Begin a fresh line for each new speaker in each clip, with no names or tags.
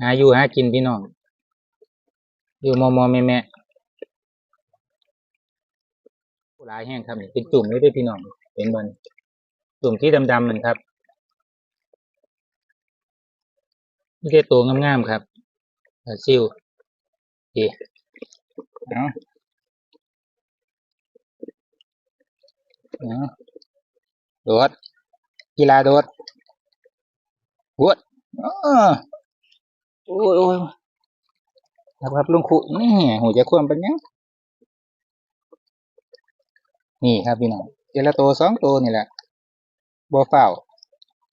หาอยู่หากินพี่น้อง อยู่มอมอแม่แม่ผู้ร้ายแห้งครับนี่เป็นจุ่มเลยเด้วยพี่น้องเห็นมันจุ่มที่ดำๆมันครับนี่แค่ตัวงามๆครับซิวโอเคเอาเอาโดดกีฬาโดดวดอ้อ โอ้ยโอ้ยครับครับลุงขุนี่หูจะควรเป็นยังนี่ครับพี่น้องเจละตัวสองตัวนี่แหละบัวเฝ้า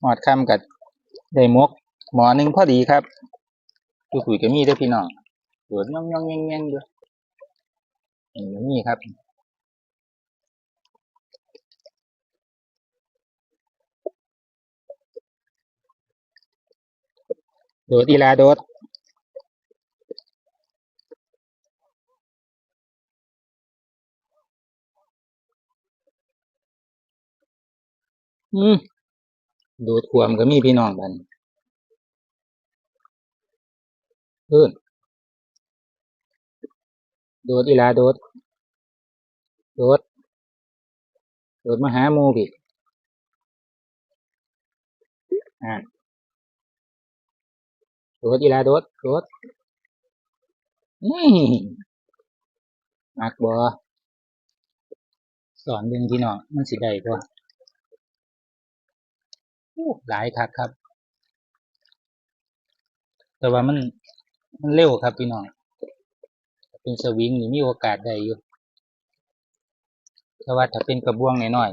หอดคำกับได้มก หมอหนึ่งพอดีครับดูขุยก็มีเด้วยพี่น้องโดดย่องย่องแง่งแง่งด้วยนี่มีครับ โดดอีลาโดดอืมโดดขวมก็มีพี่น้องบันเพื่นโดดอีลาโดดโดดโดดมาหาหมูพี่อ่า โดดอีลาโดดโดดนี่มักบอสอนเรื่งพี่น้องมันสิได้ตัวหลายคักครับ แต่ว่ามันมันเร็วครับพี่น้องเป็นสวิงนี่มีโอกาสได้อยู่แต่ว่าถ้าเป็นกระบวงน้อย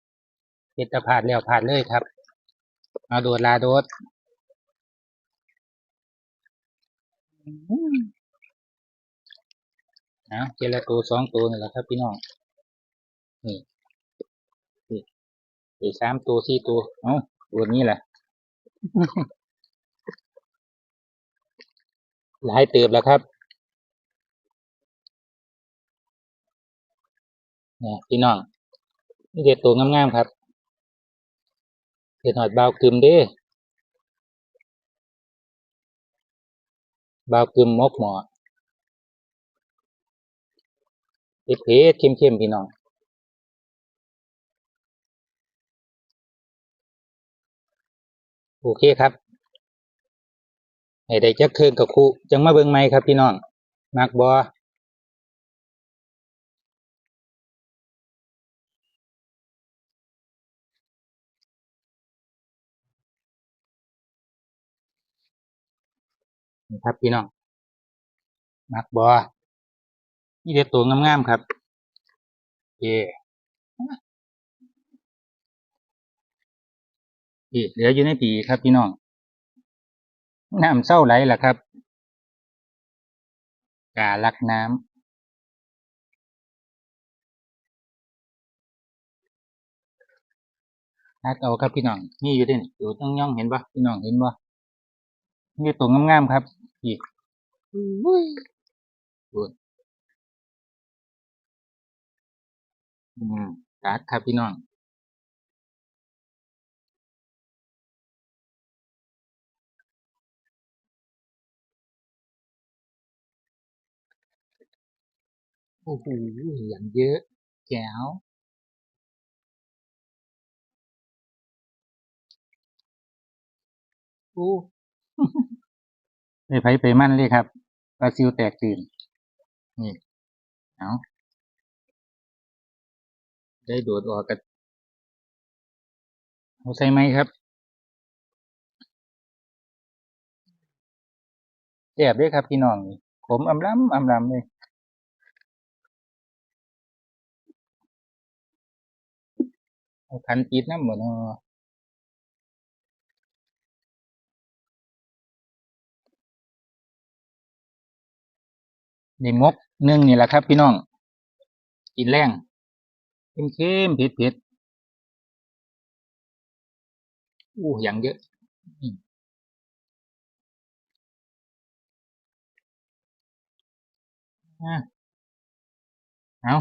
ๆเป็นตะพาดแล้วพาดเลยครับ เอาโดดลาโดด เอเจละตัวสองตัวนี่แหละครับ พี่น้อง นี่นี่อีกสามตัวสี่ตัว เอาตัวนี้แหละ หลายเติบแล้วครับเนี่ยพี่น้องนี่เด็ดตัวงามๆครับเด็ดหอดเบากึมเด้ บากึมมกหมอเผ็ดเผ็ดเข้มๆพี่น้องโอเคครับให้ได้จักคืนกับครูจังมาเบิ่งไหมครับพี่น้องมักบอ นี่ครับพี่น้องมักบอนี่เด็ดตัวงามๆครับเย่นี่เหลืออยู่ในปีครับพี่น้องน้ำเศร้าไหลล่ะครับ กาลักน้ำนักเอาครับพี่น้องนี่อยู่เด่นอยู่ต้องย่องเห็นปะพี่น้องเห็นปะนี่ตัวงามๆครับ อีกอุ้ยดูอืมกัดครับพี่น้องโอ้โหอย่างเยอะแจ๋วโอ้ ไปไผไปมั่นเลยครับปลาซิวแตกตื่นนี่เอาได้โดดออกกันเอาใส่ไหมครับแซ่บด้วยครับพี่น้องนี่ขมอำล้ำอำล้ำเลยเอาคันปิดน้ำหมดเนาะ นี่มกนึ่งนี่แหละครับ พี่น้อง กินแรงเค็มๆเผ็ดๆอู้อย่างเยอะอืมอะเอา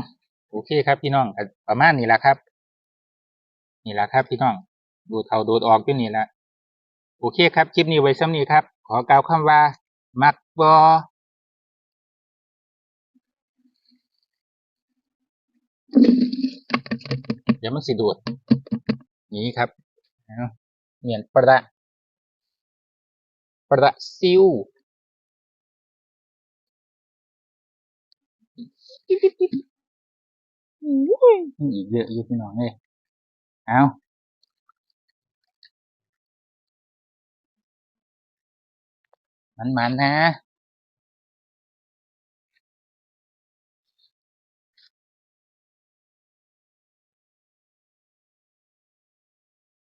โอเคครับพี่น้องประมาณนี้แหละครับ นี่แหละครับ พี่น้อง ดูดเขาดูดออกอยู่นี่แหละโอเคครับ คลิปนี้ไว้ซ้ำนี้ครับ ขอกล่าวคำว่า มักบอ เดี๋ยวมันสิดูด นี่ครับเหมียนประประซิวอุ้ยมีอีกเยอะอยู่พี่น้องเลยเอามันๆนะ